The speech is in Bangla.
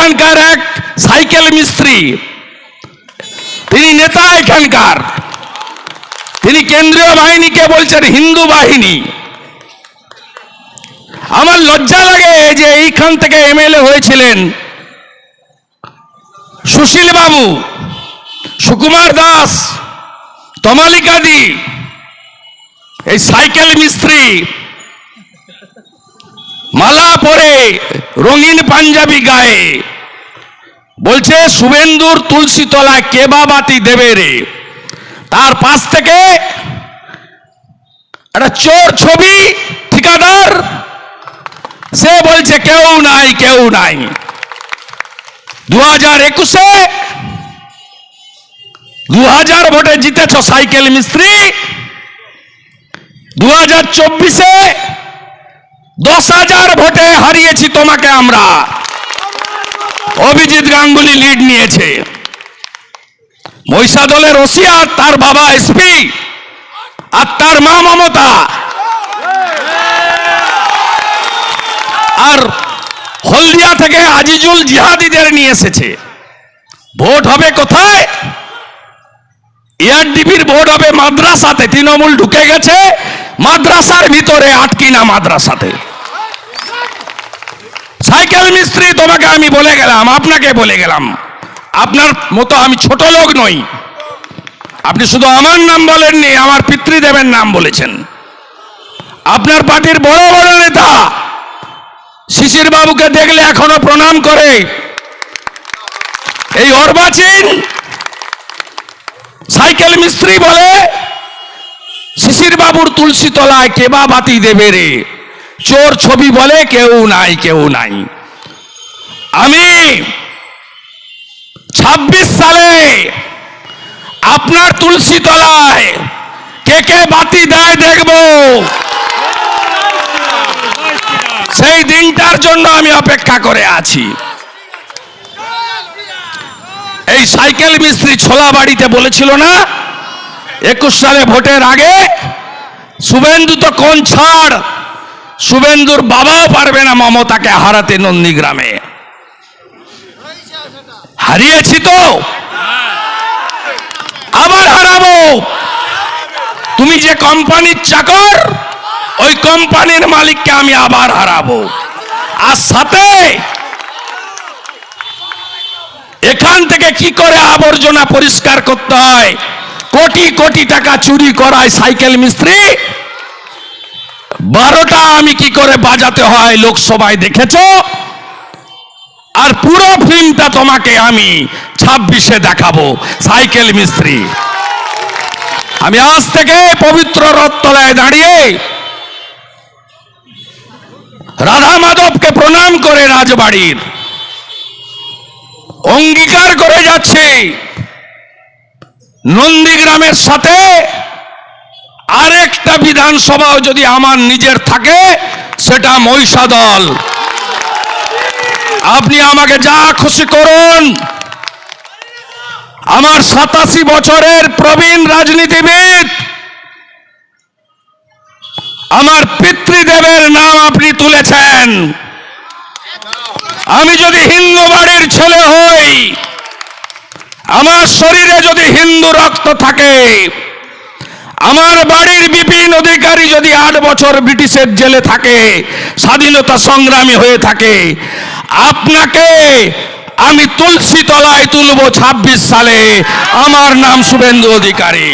এখানকার এক সাইকেল মিস্ত্রি। তিনি নেতা এখানকার। তিনি কেন্দ্রীয় বাহিনীকে বলছেন হিন্দু বাহিনী। আমার লজ্জা লাগে যে এইখান থেকে এমএলএ হয়েছিলেন সুশীল বাবু, সুকুমার দাস তমালিকাদি এই সাইকেল মিস্ত্রি। মালা পরে রঙিন পাঞ্জাবি গায়ে। বলছে শুভেন্দুর তুলসী তলায় কেবা বাতি দেবে রে? তার পাশ থেকে একটা চোর ছবি, ঠিকাদার। সে বলছে, কেউ নাই কেউ নাই। দু হাজার একুশে দু হাজার ভোটে জিতেছ সাইকেল মিস্ত্রি। দু হাজার চব্বিশে দশ হাজার ভোটে হারিয়েছি তোমাকে আমরা। অভিজিৎ গাঙ্গুলি লিড নিয়েছে। মহিষাদলের রশিয়া তার বাবা এসপি আর তার মা মমতা। আর হলদিয়া থেকে আজিজুল জিহাদিদের নিয়ে এসেছে। ভোট হবে কোথায়? এআরডিবির ভোট হবে মাদ্রাসাতে। তৃণমূল ঢুকে গেছে। মাদ্রাসার ভিতরে আটকিনা মাদ্রাসাতে। সাইকেল মিস্ত্রি, তোমাকে আমি বলে গেলাম, আপনাকে বলে গেলাম। আপনার মতো আমি ছোট লোক নই। আপনি শুধু আমার নাম বলেননি, আমার পিতৃদেবের নাম বলেছেন। আপনার পার্টির বড় বড় নেতা শিশির বাবুকে দেখলে এখনও প্রণাম করে। এই অর্বাচীন সাইকেল মিস্ত্রি বলে, শিশির বাবুর তুলসী তলায় কেবা বাতি দেবে রে। চোর ছবি বলে কেউ নাই কেউ নাই। আমি ছাব্বিশ সালে আপনার তুলসী তলায় কে কে বাতি দেয় দেখব। সেই দিনটার জন্য আমি অপেক্ষা করে আছি। এই সাইকেল মিস্ত্রি ছোলা বাড়িতে বলেছিল না, একুশ সালে ভোটের আগে শুভেন্দু তো কোন ছাড় শুভেন্দুর বাবাও পারবে না মমতাকে হারাতে নন্দীগ্রামে। হারিয়েছি তো। আবার হারাবো। তুমি যে কোম্পানির চাকর, ওই কোম্পানির মালিককে আমি আবার হারাবো। আর সাথে এখান থেকে কি করে আবর্জনা পরিষ্কার করতে হয়? কোটি কোটি টাকা চুরি করায় সাইকেল মিস্ত্রি। বারোটা আমি কি করে বাজাতে হয় লোকসভায় দেখেছ? আর পুরো ফিল্মটা তোমাকে আমি ছাব্বিশে দেখাবো, সাইকেল মিস্ত্রি। আমি আজ থেকে পবিত্র রথতলায় দাঁড়িয়ে রাধা মাধবকে প্রণাম করে রাজবাড়ির অঙ্গীকার করে যাচ্ছে। নন্দীগ্রামের সাথে আরেকটা বিধানসভাও যদি আমার নিজের থাকে, সেটা মহিষা দল আপনি আমাকে যা খুশি করুন। আমার সাতাশি বছরের প্রবীণ রাজনীতিবিদ, আমার পিতৃদেবের নাম আপনি তুলেছেন। আমি যদি হিন্দু বাড়ির ছেলে হই, আমার শরীরে যদি হিন্দু রক্ত থাকে আমার বাড়ির বিপিন অধিকারী যদি আট বছর ব্রিটিশের জেলে থাকে, স্বাধীনতা সংগ্রামী হয়ে থাকে, আপনাকে আমি তুলসী তলায় তুলব ছাব্বিশ সালে। আমার নাম শুভেন্দু অধিকারী।